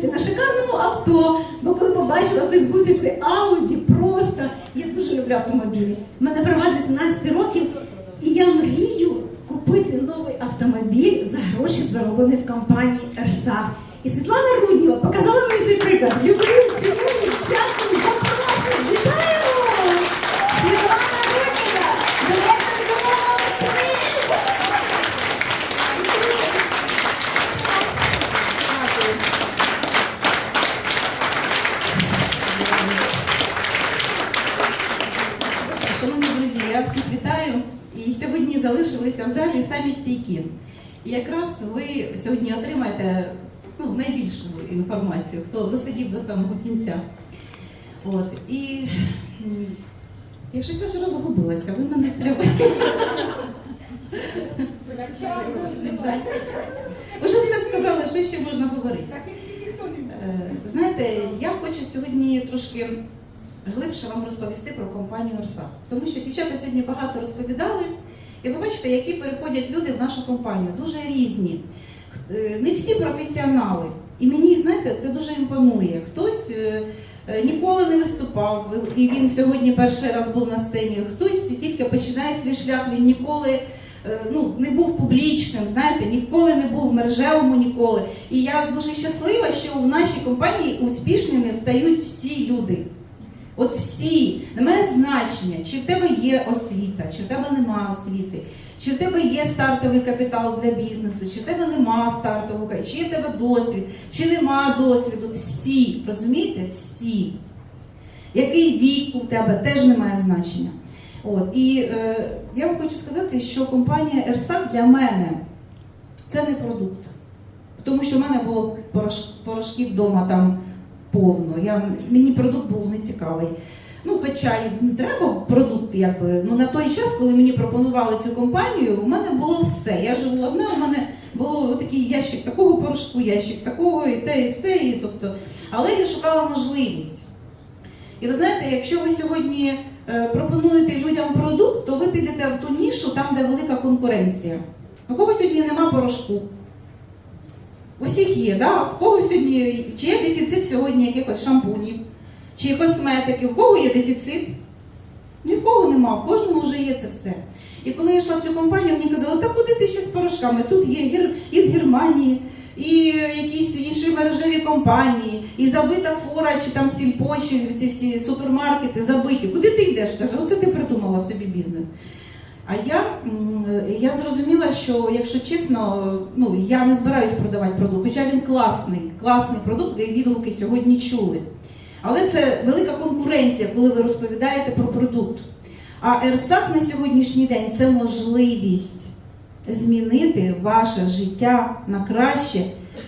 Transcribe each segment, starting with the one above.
їздити на шикарному авто. Бо коли побачила в Фейсбуці це Ауді, просто я дуже люблю автомобілі. У мене права з 18 років, і я мрію купити новий автомобіль за гроші, зароблені в компанії Ерсах. І Світлана Рудніва показала мені цей приклад. Люблю, ціную, дякую, запрошую, вітаємо! Світлана Рудніва, директор «Домова Три». Шановні друзі, я всіх вітаю. І сьогодні залишилися в залі самі стійкі. І якраз ви сьогодні отримаєте ну, найбільшу інформацію, хто досидів до самого кінця. От. І я щось аж розгубилася, ви мене прямо. Уже все сказали, що ще можна говорити. Е, Знаєте, я хочу сьогодні трошки глибше вам розповісти про компанію Орса. Тому що дівчата сьогодні багато розповідали, і ви бачите, які переходять люди в нашу компанію, дуже різні. Е, Не всі професіонали. І мені, знаєте, це дуже імпонує. Хтось е, е, ніколи не виступав, і він сьогодні перший раз був на сцені. Хтось тільки починає свій шлях, він ніколи ну, не був публічним, знаєте, ніколи не був в мережевому ніколи. І я дуже щаслива, що в нашій компанії успішними стають всі люди. От всі немає значення, чи в тебе є освіта, чи в тебе немає освіти, чи в тебе є стартовий капітал для бізнесу, чи в тебе нема стартового капіталу, чи є в тебе досвід, чи нема досвіду. Всі, розумієте? Всі. Який вік у тебе теж не має значення. От. І е, я вам хочу сказати, що компанія Ерсак для мене це не продукт. Тому що в мене було порош, порошків вдома там повно. Я, мені продукт був нецікавий. Ну, хоча й треба продукт, якби. Ну на той час, коли мені пропонували цю компанію, у мене було все. Я живу одна, у мене було такий ящик такого порошку, ящик такого, і те, і все. І, тобто, але я шукала можливість. І ви знаєте, якщо ви сьогодні е, пропонуєте людям продукт, то ви підете в ту нішу, там, де велика конкуренція. У кого сьогодні нема порошку? У всіх є, да? в кого сьогодні, чи є дефіцит сьогодні якихось шампунів, чи косметики, в кого є дефіцит? Ні в кого нема, в кожного вже є це все. І коли я йшла в цю компанію, мені казали, та куди ти ще з порошками? Тут є гір... із Германії, і якісь інші мережеві компанії, і забита фора, чи там сільпо, чи ці всі супермаркети забиті. Куди ти йдеш? Каже, оце ти придумала собі бізнес. А я, я зрозуміла, що якщо чесно, ну я не збираюсь продавати продукт, хоча він класний, класний продукт, ви відгуки сьогодні чули. Але це велика конкуренція, коли ви розповідаєте про продукт. А Ерсах на сьогоднішній день це можливість змінити ваше життя на краще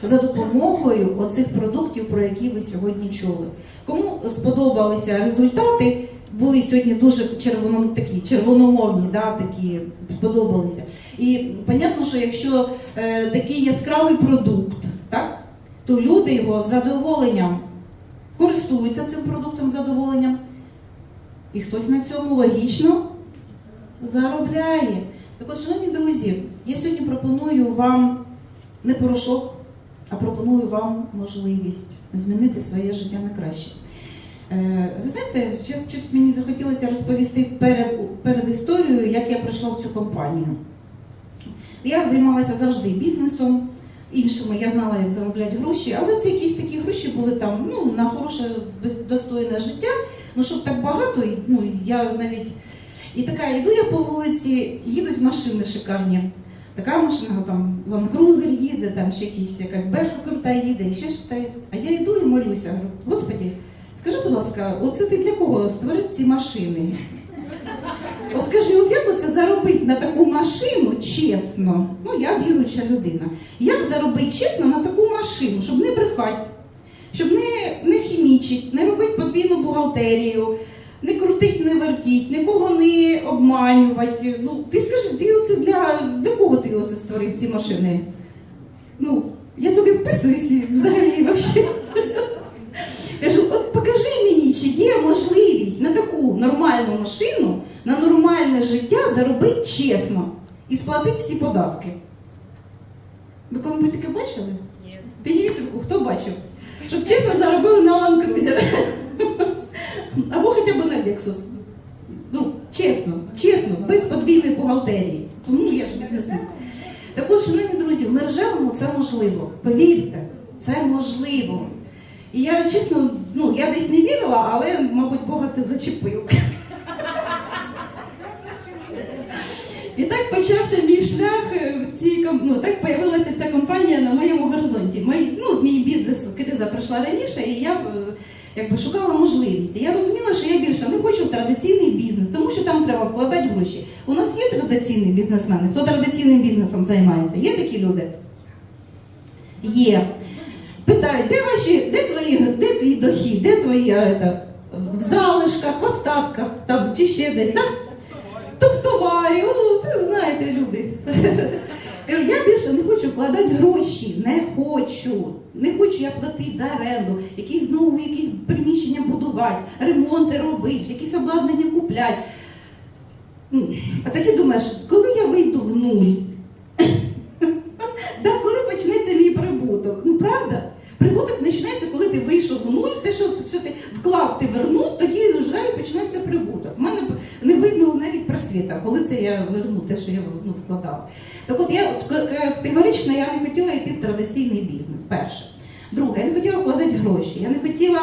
за допомогою оцих продуктів, про які ви сьогодні чули. Кому сподобалися результати, були сьогодні дуже червоно, такі червономовні, да, такі сподобалися. І понятно, що якщо е, такий яскравий продукт, так, то люди його з задоволенням користуються цим продуктом з задоволенням. І хтось на цьому логічно заробляє. Так от, шановні друзі, я сьогодні пропоную вам не порошок, а пропоную вам можливість змінити своє життя на краще. Е, Ви знаєте, щось мені захотілося розповісти перед, перед історією, як я прийшла в цю компанію. Я займалася завжди бізнесом, іншими я знала, як заробляти гроші, але це якісь такі гроші були там ну, на хороше, достойне життя. Ну, щоб так багато, ну, я навіть. І така, йду я по вулиці, їдуть машини шикарні. Така машина, там Cruiser їде, там ще якісь якась беха крута їде, і ще щось. А я йду і молюся. Говорю, Господі, скажи, будь ласка, оце ти для кого створив ці машини? О, скажи, от як оце заробити на таку машину чесно? Ну, я віруюча людина. Як заробити чесно на таку машину, щоб не брехати, щоб не, не хімічить, не робити подвійну бухгалтерію, не крутить, не вертіть, нікого не обманювати. Ну, ти скажи, ти оце для, для кого ти оце створив ці машини? Ну, я туди вписуюсь взагалі от покажи мені, чи є можливість на таку нормальну машину, на нормальне життя заробити чесно і сплатити всі податки. Ви коли таке бачили? Ні. Підніміть руку, хто бачив? Щоб чесно заробили на Land Cruiser. Або хоча б на Lexus. Ну, чесно, чесно, без подвійної бухгалтерії. Тому ну, я ж бізнесмен. Так от, шановні друзі, в мережевому це можливо. Повірте, це можливо. І я чесно, ну я десь не вірила, але, мабуть, Бога це зачепив. І так почався мій шлях е, в цій ну, так появилася ця компанія на моєму горизонті. Мої, ну, в мій бізнес криза прийшла раніше, і я е, якби шукала можливість. І я розуміла, що я більше не хочу в традиційний бізнес, тому що там треба вкладати гроші. У нас є традиційні бізнесмени, хто традиційним бізнесом займається? Є такі люди? Є. Питають, де ваші, де твої, де твій дохід, де твої е, та, в залишках, в остатках там, чи ще десь. Так? То в товарі, ти знаєте, люди. Я більше не хочу вкладати гроші, не хочу. Не хочу я платити за оренду, якісь знову якісь приміщення будувати, ремонти робити, якісь обладнання купляти. А тоді думаєш, коли я вийду в нуль? Коли почнеться мій прибуток? Ну правда? Прибуток почнеться, коли ти вийшов в нуль, те, що, що ти вклав, ти вернув, тоді вже почнеться прибуток. У мене не видно навіть просвіта, коли це я верну, те, що я ну, вкладав. Так от я от, категорично я не хотіла йти в традиційний бізнес. Перше. Друге, я не хотіла вкладати гроші. Я не хотіла.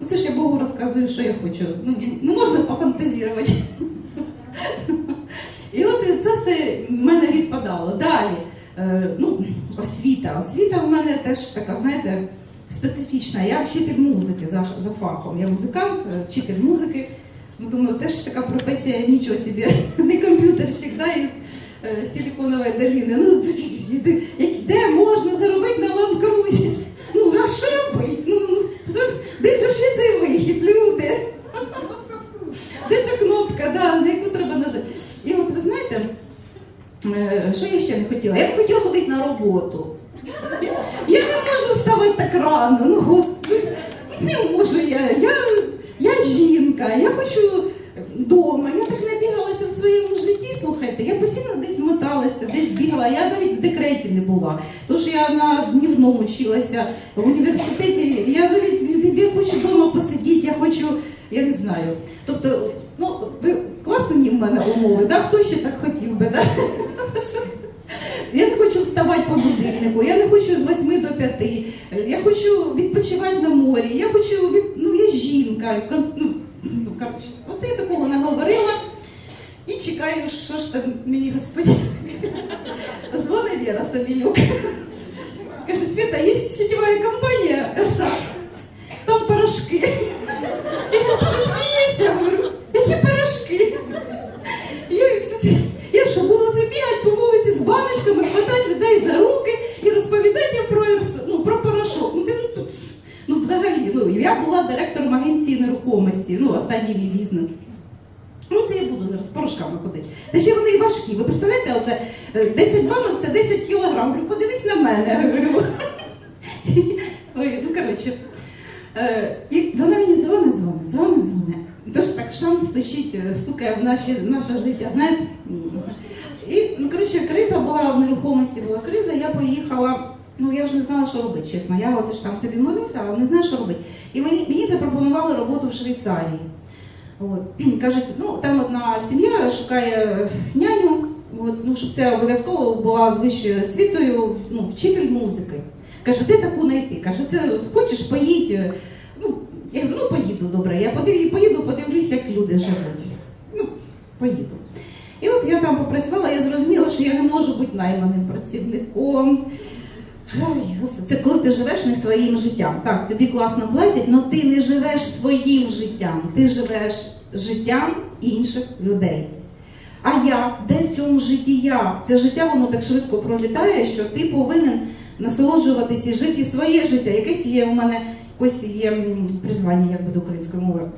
Ну це ж я Богу розказую, що я хочу. Ну, не можна пофантазірувати. І от це все в мене відпадало. Далі, е, ну, освіта. Освіта в мене теж така, знаєте, специфічна. Я вчитель музики за, за фахом. Я музикант, е, вчитель музики. Ну, думаю, теж така професія нічого собі. Не комп'ютерщик, да, із, е, з Силіконової доліни. Ну, як- де можна заробити на ланкрузі? Ну, а що робити? Ну, ну, де ж є цей вихід, люди? Де ця кнопка, да, на яку треба нажати? І от ви знаєте, е, що я ще не хотіла? Я не хотіла ходити на роботу. Вставати так рано. Ну, господи, не можу я. Я, я жінка, я хочу вдома. Я так набігалася в своєму житті. Слухайте, я постійно десь моталася, десь бігала. Я навіть в декреті не була. Тому я на днівному вчилася в університеті. Я навіть я хочу вдома посидіти, я хочу, я не знаю. Тобто, ну, ви класні в мене умови, да? хто ще так хотів би? Да? Я не хочу вставати по будильнику, я не хочу з 8 до 5, я хочу відпочивати на морі, я хочу від... ну я жінка. Ну, ну, коротше, оце я такого наговорила і чекаю, що ж там мені господь. Дзвонить Віра Савілюк. Каже, Света, є сетєва компанія РСА, там порошки. Я говорю, ти що смієшся? Говорю, які порошки? Я, я що, буду це бігати по вулиці з баночками, хватати людей за руки і розповідати їм про, ну, про порошок. Ну, ти, ну, тут, ну, взагалі, ну, я була директором агенції нерухомості, ну, останній мій бізнес. Ну, це я буду зараз порошками ходити. Та ще вони важкі. Ви представляєте, оце е, 10 банок це 10 кілограм. Говорю, подивись на мене. Говорю. Ой, ну коротше. Е, вона мені дзвонить, дзвонить, дзвонить, дзвонить. Тож так шанс стучить, е, стукає в наші, наше життя, знаєте? І, ну, коротше, криза була в нерухомості, була криза, я поїхала. Ну, я вже не знала, що робити, чесно. Я оце ж там собі молюся, але не знаю, що робити. І мені, мені запропонували роботу в Швейцарії. От. Кажуть, ну там одна сім'я шукає няню, от, ну, щоб це обов'язково була з вищою освітою, ну, вчитель музики. Каже, де таку знайти? Каже, це от, хочеш поїдь. е, Ну, я говорю, ну поїду добре. Я поїду, подивлюсь, як люди живуть. Ну, поїду. І от я там попрацювала, я зрозуміла, що я не можу бути найманим працівником. Ой, це коли ти живеш не своїм життям. Так, тобі класно платять, але ти не живеш своїм життям, ти живеш життям інших людей. А я, де в цьому житті я? Це життя воно так швидко пролітає, що ти повинен насолоджуватися і жити своє життя. Якесь є у мене якось є призвання, як буде українською мовою.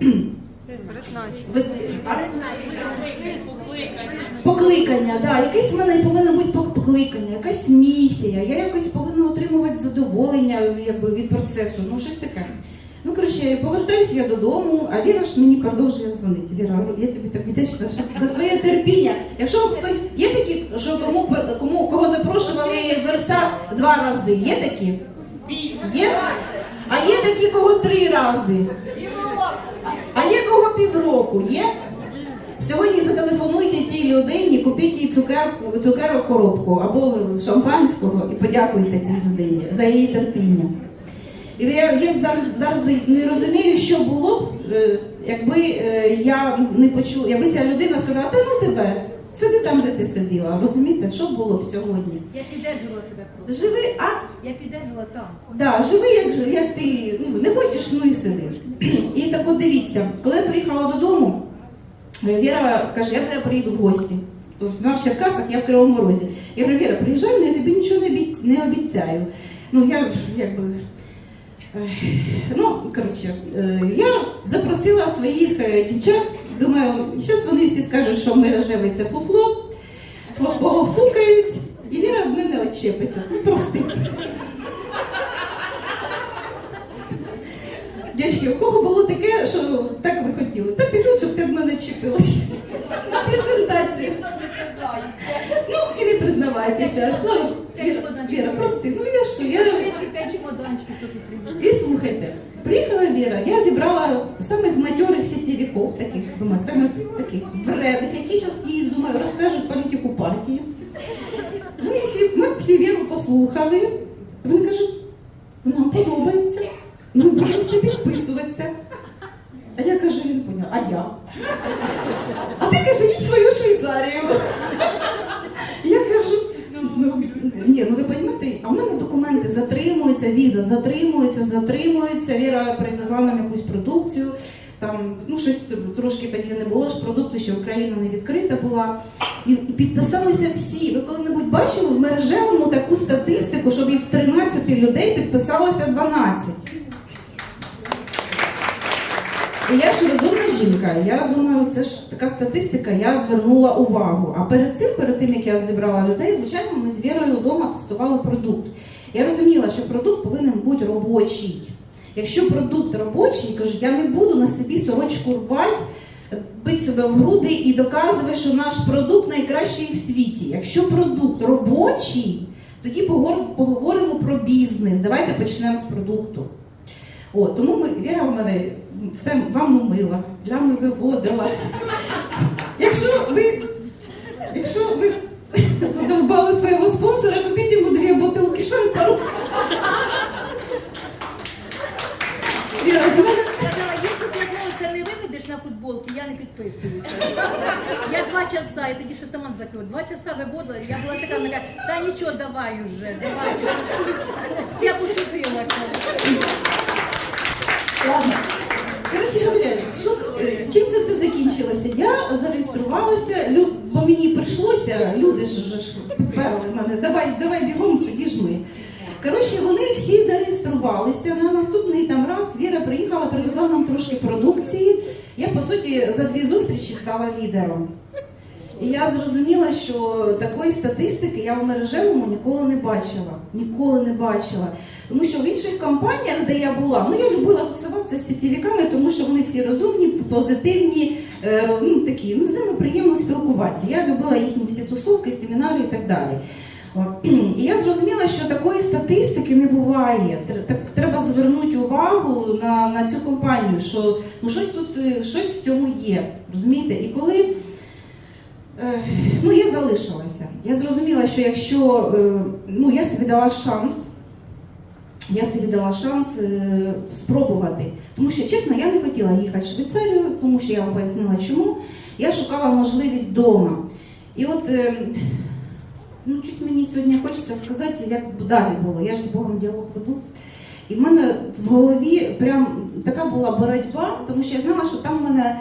Покликання, да. якесь в мене повинно бути покликання, якась місія. Я якось повинна отримувати задоволення якби, від процесу. Ну, щось таке. Ну, коротше, повертаюся я додому, а Віра ж мені продовжує дзвонити. Віра, я тобі так вдячна що за твоє терпіння. Якщо хтось є такі, що кому кому кого запрошували в версах два рази, є такі? Є? А є такі, кого три рази. А є кого півроку, є? Сьогодні зателефонуйте тій людині, купіть їй цукерку, цукерок коробку або шампанського і подякуйте цій людині за її терпіння. І я, я зараз, зараз не розумію, що було б, е, якби е, я не почула, якби ця людина сказала, та ну тебе, сиди там, де ти сиділа. Розумієте, що було б сьогодні? Я піддержувала тебе просто. Живи, а Я піддержувала там. Да, живи, як, як ти ну, не хочеш, ну і сиди. І так от дивіться, коли я приїхала додому, Віра каже, я тебе приїду в гості. То вона в Черкасах, я в Кривому Розі. Я говорю, Віра, приїжджай, але я тобі нічого не обіцяю. Ну, я якби. Ну, коротше, е, я запросила своїх е, дівчат. Думаю, зараз вони всі скажуть, що ми рожевий це фуфло, по- пофукають, і Віра від мене відчепиться. Ну, прости. Дядьки, у кого було таке, що так ви хотіли? Та підуть, щоб ти від мене чіпилась на презентацію. Ну і не признавайтеся. Слава Віра, прости, ну я що, я. І слухайте, приїхала Віра, я зібрала самих матьорих сітєвіков таких, думаю, самих таких вредних, які зараз їй, думаю, розкажуть політику партії. Вони всі, ми всі Віру послухали. Вони кажуть, нам подобається, ми будемо все підписуватися. А я кажу, я не поняла, а я? А ти каже, їдь свою Швейцарію. Ні, ну ви розумієте, а в мене документи затримуються, віза затримується, затримується. Віра привезла нам якусь продукцію. Там ну щось трошки тоді не було ж продукту, ще Україна не відкрита була. І, і підписалися всі. Ви коли-небудь бачили в мережевому таку статистику, щоб із 13 людей підписалося 12. Я ж розумна жінка. Я думаю, це ж така статистика, я звернула увагу. А перед цим, перед тим як я зібрала людей, звичайно, ми з Вірою вдома тестували продукт. Я розуміла, що продукт повинен бути робочий. Якщо продукт робочий, кажу, я не буду на собі сорочку рвати, бити себе в груди і доказувати, що наш продукт найкращий в світі. Якщо продукт робочий, тоді поговоримо про бізнес. Давайте почнемо з продукту. О, тому ми, Віра в мене все ванну мила, плями виводила. Якщо ви, якщо ви задовбали свого спонсора, купіть йому дві бутилки шампанського. Віра, мене ти це не виведеш на футболки, я не підписуюся. Я два часа, я тоді ще сама не закрила, два часа виводила, я була така, каже, та нічого, давай уже, давай. Я пошутила. Ладно. Коротше говоря, що, е, чим це все закінчилося? Я зареєструвалася, люд, бо мені прийшлося, люди ж ж підперли мене, давай, давай бігом, тоді ж ми. Коротше, вони всі зареєструвалися. На наступний там раз Віра приїхала, привезла нам трошки продукції. Я, по суті, за дві зустрічі стала лідером. І я зрозуміла, що такої статистики я в мережевому ніколи не бачила. Ніколи не бачила. Тому що в інших компаніях, де я була, ну я любила тусуватися з сітєвіками, тому що вони всі розумні, позитивні, е, ну, такі, ну, з ними приємно спілкуватися. Я любила їхні всі тусовки, семінари і так далі. І я зрозуміла, що такої статистики не буває. Треба звернути увагу на, на цю компанію, що ну, щось тут е, щось в цьому є. Розумієте? І коли Ну, я залишилася. Я зрозуміла, що якщо е, ну, я собі дала шанс, я собі дала шанс е, спробувати. Тому що, чесно, я не хотіла їхати в Швейцарію, тому що я вам пояснила чому. Я шукала можливість вдома. І от е, ну, щось мені сьогодні хочеться сказати, як далі було. Я ж з Богом діалог веду. І в мене в голові прям така була боротьба, тому що я знала, що там в мене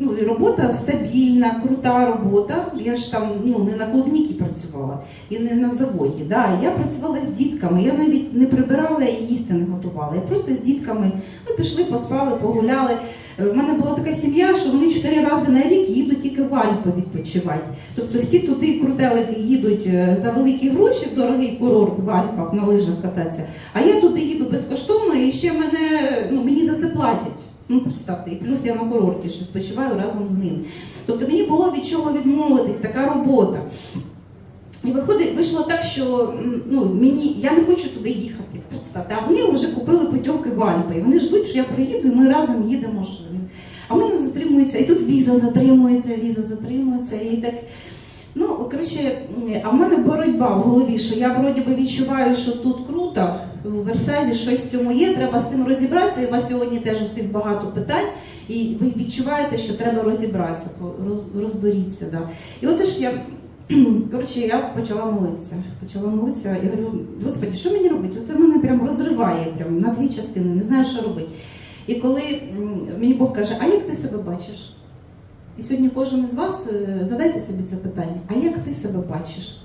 ну, робота стабільна, крута робота. Я ж там ну, не на клубніки працювала і не на заводі. Да. Я працювала з дітками, я навіть не прибирала і їсти не готувала. Я просто з дітками ну, пішли, поспали, погуляли. Е, В мене була така сім'я, що вони чотири рази на рік їдуть тільки в Альпи відпочивати. Тобто всі туди крутелики їдуть е, за великі гроші, дорогий курорт в Альпах на лижах кататися. А я туди їду безкоштовно і ще мене, ну, мені за це платять. Ну, представте, і плюс я на курорті ж відпочиваю разом з ним. Тобто мені було від чого відмовитись, така робота. І виходить, вийшло так, що ну, мені, я не хочу туди їхати, представте, а вони вже купили путівки в Альпи. І вони ждуть, що я приїду, і ми разом їдемо. А в мене затримується, і тут віза затримується, віза затримується, і так. Ну, коротше, а в мене боротьба в голові, що я вроді би відчуваю, що тут круто, у Версазі щось в цьому є, треба з тим розібратися. І у вас сьогодні теж у всіх багато питань, і ви відчуваєте, що треба розібратися, то розберіться. Да. І оце ж я. Коротше, я почала молитися. Почала молитися і говорю, Господи, що мені робити? Оце мене прям розриває прям на дві частини, не знаю, що робити. І коли мені Бог каже, а як ти себе бачиш? І сьогодні кожен із вас е, задайте собі це питання: а як ти себе бачиш?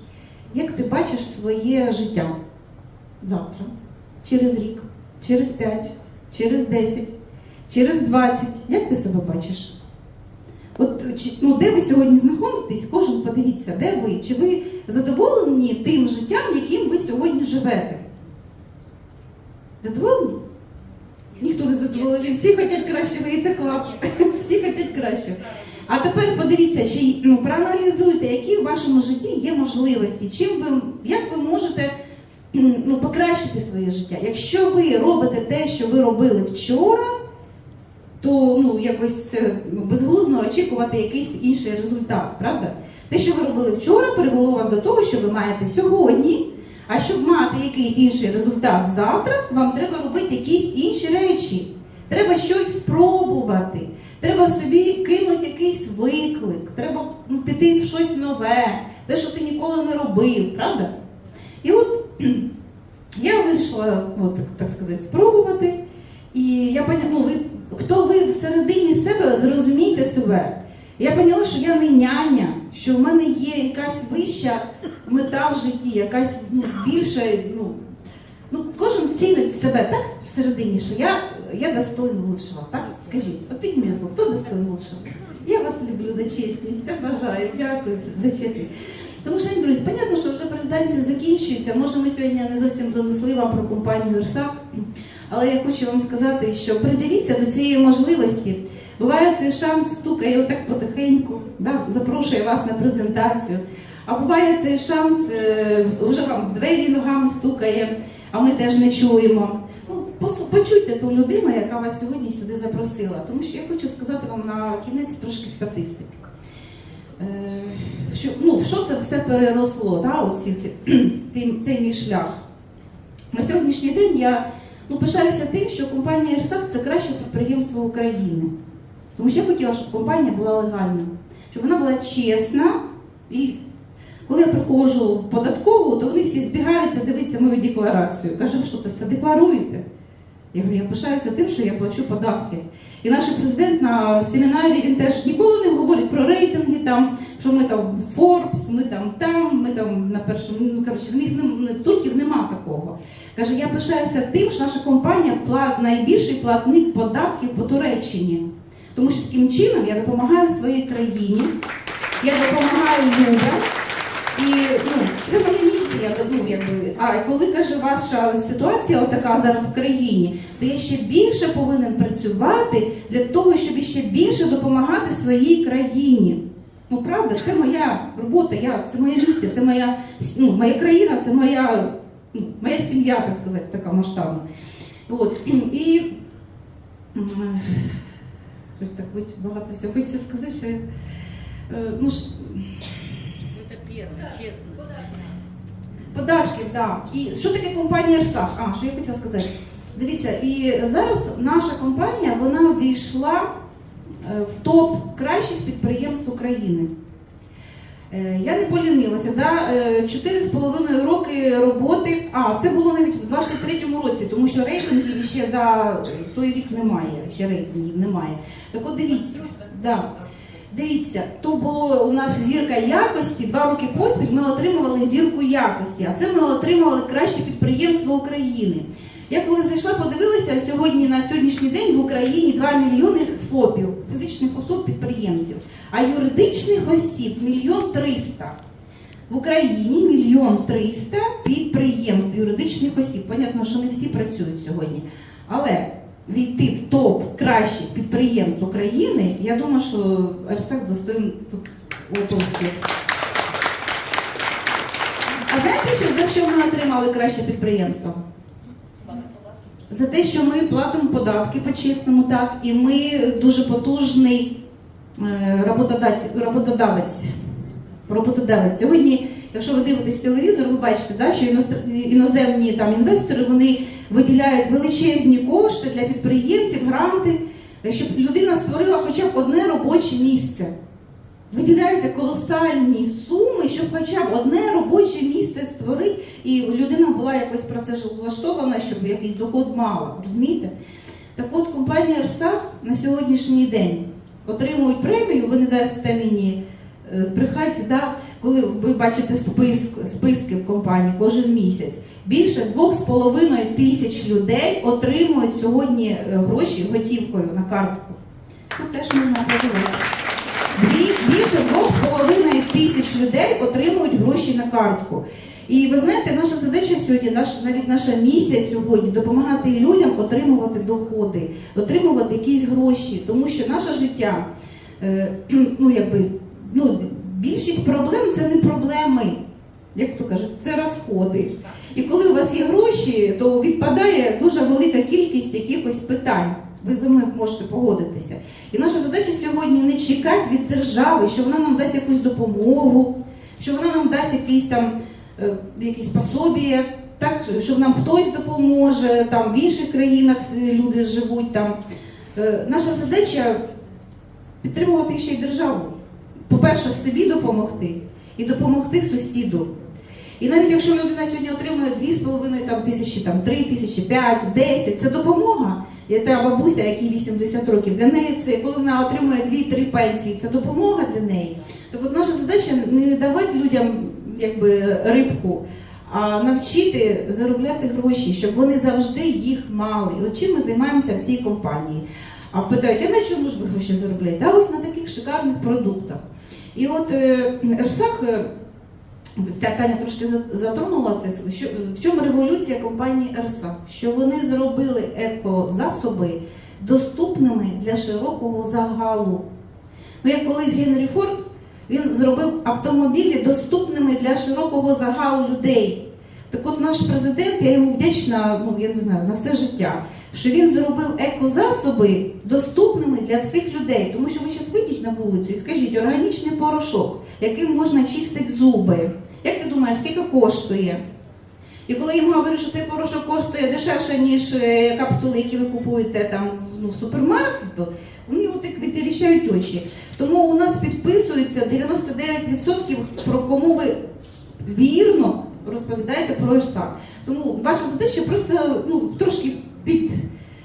Як ти бачиш своє життя завтра, через рік, через 5, через 10, через 20? Як ти себе бачиш? От ну, де ви сьогодні знаходитесь, кожен подивіться, де ви? Чи ви задоволені тим життям, яким ви сьогодні живете? Задоволені? Ніхто не задоволений, всі хочуть кращого, і це класно. Всі хочуть кращого. А тепер подивіться, чи ну, проаналізуйте, які в вашому житті є можливості, чим ви, як ви можете ну, покращити своє життя. Якщо ви робите те, що ви робили вчора, то ну, якось е, безглуздо очікувати якийсь інший результат, правда? Те, що ви робили вчора, привело вас до того, що ви маєте сьогодні. А щоб мати якийсь інший результат завтра, вам треба робити якісь інші речі. Треба щось спробувати. Треба собі кинути якийсь виклик, треба ну, піти в щось нове, те, що ти ніколи не робив, правда? І от я вирішила, от, так, так сказати, спробувати. І я поняла, ну, ви, хто ви всередині себе, зрозумійте себе. Я поняла, що я не няня, що в мене є якась вища мета в житті, якась ну, більша. Ну, ну, кожен цінить себе так всередині, що я, я достойна лучшого. Так? Скажіть, от підніміть хто достойний лучшого? Я вас люблю за чесність, я бажаю, дякую за чесність. Тому що, друзі, понятно, що вже президенція закінчується. Може, ми сьогодні не зовсім донесли вам про компанію ІРСА, але я хочу вам сказати, що придивіться до цієї можливості. Буває цей шанс стукає отак потихеньку, да, запрошує вас на презентацію. А буває цей шанс е, вже вам в двері ногами стукає, а ми теж не чуємо. Ну, почуйте ту людину, яка вас сьогодні сюди запросила. Тому що я хочу сказати вам на кінець трошки статистики. Е, що, ну, в що це все переросло, да, оці, ці, цей, цей мій шлях. На сьогоднішній день я ну, пишаюся тим, що компанія «Ерсак» – це краще підприємство України. Тому що я хотіла, щоб компанія була легальна, щоб вона була чесна. І коли я приходжу в податкову, то вони всі збігаються дивитися мою декларацію. Каже, ви що це все декларуєте? Я говорю, я пишаюся тим, що я плачу податки. І наш президент на семінарі він теж ніколи не говорить про рейтинги, там, що ми там Forbes, ми там там, ми там на першому. Ну коротше, в них в турків нема такого. Каже, я пишаюся тим, що наша компанія плат, найбільший платник податків по Туреччині. Тому що таким чином я допомагаю своїй країні, я допомагаю людям. І ну, це моя місія. Ну, якби. А коли каже ваша ситуація отака зараз в країні, то я ще більше повинен працювати для того, щоб ще більше допомагати своїй країні. Ну правда, це моя робота, я, це моя місія, це моя, ну, моя країна, це моя, ну, моя сім'я, так сказати, така масштабна. От. І щось так багато всього хочеться сказати, що я, е, ну, ж, Это первое, Податків, так. Да. І що таке компанія Ерсах? А, що я хотіла сказати. Дивіться, і зараз наша компанія вона війшла е, в топ кращих підприємств України. Е, Я не полінилася за е, 4,5 роки роботи. А, це було навіть в 23-му році, тому що рейтингів ще за той рік немає. Ще рейтингів немає. Так от дивіться, да. Дивіться, то було у нас зірка якості. Два роки поспіль ми отримували зірку якості, а це ми отримали краще підприємство України. Я коли зайшла, подивилася сьогодні на сьогоднішній день в Україні 2 мільйони ФОПів, фізичних особ підприємців, а юридичних осіб мільйон триста. В Україні мільйон триста підприємств юридичних осіб. Понятно, що не всі працюють сьогодні. Але війти в топ кращих підприємств України, я думаю, що РСАК достоїн тут оплесків. А знаєте, що, за що ми отримали краще підприємство? за те, що ми платимо податки по-чесному, так, і ми дуже потужний е, роботодавець. Роботодавець. Сьогодні, якщо ви дивитесь телевізор, ви бачите, да, що іноземні там інвестори вони виділяють величезні кошти для підприємців, гранти, щоб людина створила хоча б одне робоче місце. Виділяються колосальні суми, щоб хоча б одне робоче місце створити, і людина була якось про це влаштована, щоб якийсь доход мала. Розумієте? Так от компанія Ерсах на сьогоднішній день отримують премію, ви не дасте мені збрехати, да? коли ви бачите списк, списки в компанії кожен місяць. Більше 2,5 тисяч людей отримують сьогодні е, гроші готівкою на картку. Тут теж можна. Дві, більше 2,5 тисяч людей отримують гроші на картку. І ви знаєте, наша задача сьогодні, навіть наша місія сьогодні допомагати людям отримувати доходи, отримувати якісь гроші, тому що наше життя, е, ну якби, ну, більшість проблем це не проблеми. Як то кажуть, це розходи. І коли у вас є гроші, то відпадає дуже велика кількість якихось питань. Ви зі мною можете погодитися. І наша задача сьогодні не чекати від держави, що вона нам дасть якусь допомогу, що вона нам дасть якісь там е, якісь пособі, так, щоб нам хтось допоможе, там в інших країнах люди живуть там. Е, Наша задача підтримувати ще й державу. По-перше, собі допомогти і допомогти сусіду. І навіть якщо людина сьогодні отримує 2,5 там, тисячі, там, 3 тисячі, 5, 10, це допомога. Я та бабуся, якій 80 років, для неї це, коли вона отримує 2-3 пенсії, це допомога для неї. От наша задача не давати людям якби, рибку, а навчити заробляти гроші, щоб вони завжди їх мали. От чим ми займаємося в цій компанії. А питають, а на чому ж ви гроші заробляєте? А ось на таких шикарних продуктах. І от е, Ерсах. е, Таня трошки затронула це. Що, в чому революція компанії Ерса? Що вони зробили екозасоби доступними для широкого загалу. Ну, як колись Генрі Форд, він зробив автомобілі доступними для широкого загалу людей. Так от наш президент, я йому вдячна, ну я не знаю, на все життя, що він зробив екозасоби доступними для всіх людей. Тому що ви зараз вийдіть на вулицю і скажіть, органічний порошок, яким можна чистити зуби. Як ти думаєш, скільки коштує? І коли їм говорять, що цей порошок коштує дешевше, ніж е, капсули, які ви купуєте там ну, в супермаркету, вони от так витріщають очі. Тому у нас підписується 99% про кому ви вірно розповідаєте про ірса. Тому ваша задача просто ну, трошки під,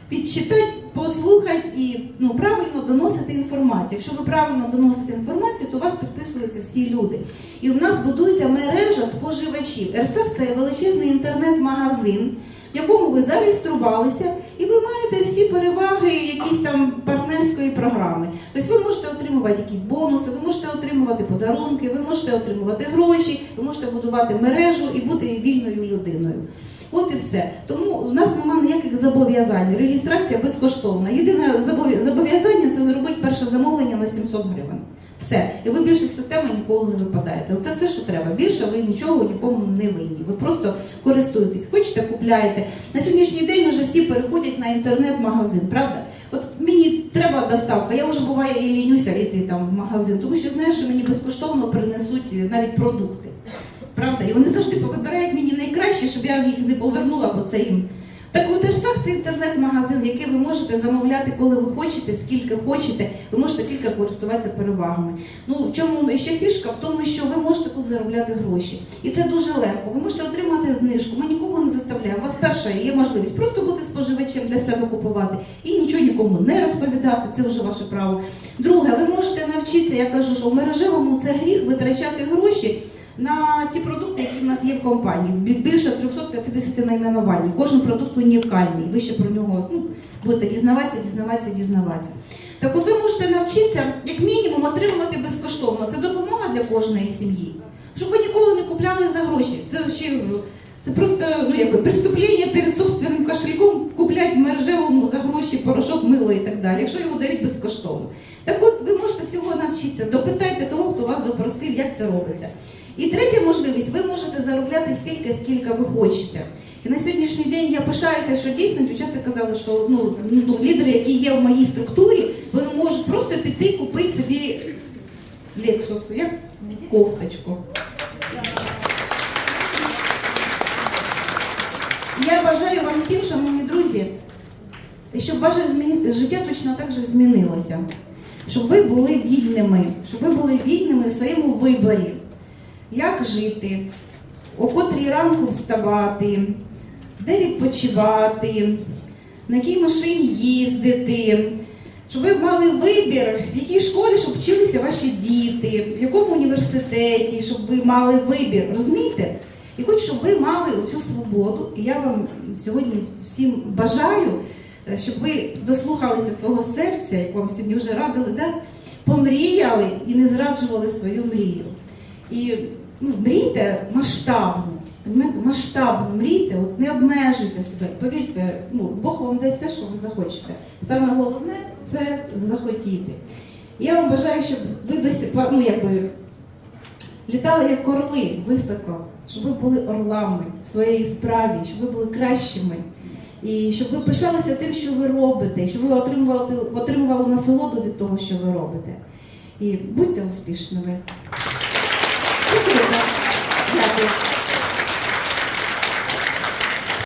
підчитати, послухати і ну, правильно доносити інформацію. Якщо ви правильно доносите інформацію, то у вас підписуються всі люди. І в нас будується мережа споживачів. РСФ це величезний інтернет-магазин, в якому ви зареєструвалися, і ви маєте всі переваги якісь там партнерської програми. Тобто ви можете отримувати якісь бонуси, ви можете отримувати подарунки, ви можете отримувати гроші, ви можете будувати мережу і бути вільною людиною. От і все. Тому у нас немає ніяких зобов'язань. Реєстрація безкоштовна. Єдине зобов'язання це зробити перше замовлення на 700 гривень. Все. І ви більше з системи ніколи не випадаєте. Оце все, що треба. Більше ви нічого нікому не винні. Ви просто користуєтесь. Хочете, купляєте. На сьогоднішній день вже всі переходять на інтернет-магазин, правда? От мені треба доставка, я вже буває і лінюся йти там в магазин, тому що знаєш, що мені безкоштовно принесуть навіть продукти. Правда? І вони завжди повибирають мені найкраще, щоб я їх не повернула, бо це їм. Так от Ерсах це інтернет-магазин, який ви можете замовляти, коли ви хочете, скільки хочете. Ви можете тільки користуватися перевагами. Ну в чому ще фішка? В тому, що ви можете тут заробляти гроші. І це дуже легко. Ви можете отримати знижку. Ми нікого не заставляємо. У вас перша є можливість просто бути споживачем для себе купувати і нічого нікому не розповідати. Це вже ваше право. Друге, ви можете навчитися. Я кажу, що в мережевому це гріх витрачати гроші на ці продукти, які в нас є в компанії. Бі- Більше 350 найменувань. Кожен продукт унікальний. Ви ще про нього ну, будете дізнаватися, дізнаватися, дізнаватися. Так от ви можете навчитися, як мінімум, отримувати безкоштовно. Це допомога для кожної сім'ї. Щоб ви ніколи не купляли за гроші. Це це просто ну, якби, преступлення перед собственним кошельком купляти в мережевому за гроші порошок, мило і так далі, якщо його дають безкоштовно. Так от ви можете цього навчитися. Допитайте того, хто вас запросив, як це робиться. І третя можливість, ви можете заробляти стільки, скільки ви хочете. І на сьогоднішній день я пишаюся, що дійсно дівчата казали, що ну, ну, лідери, які є в моїй структурі, вони можуть просто піти купити собі Lexus, як кофточку. Я бажаю вам всім, шановні друзі, щоб ваше життя точно так же змінилося. Щоб ви були вільними, щоб ви були вільними в своєму виборі, як жити, о котрій ранку вставати, де відпочивати, на якій машині їздити, щоб ви мали вибір, в якій школі, щоб вчилися ваші діти, в якому університеті, щоб ви мали вибір, розумієте? І хочу, щоб ви мали оцю свободу. І я вам сьогодні всім бажаю, е, щоб ви дослухалися свого серця, як вам сьогодні вже радили, да? помріяли і не зраджували свою мрію. І ну, мрійте масштабно. Розумієте, масштабно мрійте, от не обмежуйте себе. Повірте, ну, Бог вам дасть все, що ви захочете. Саме головне це захотіти. Я вам бажаю, щоб ви досі, ну, якби, літали як орли високо, щоб ви були орлами в своїй справі, щоб ви були кращими. І щоб ви пишалися тим, що ви робите, і щоб ви отримували, отримували насолоду від того, що ви робите. І будьте успішними. Дякую.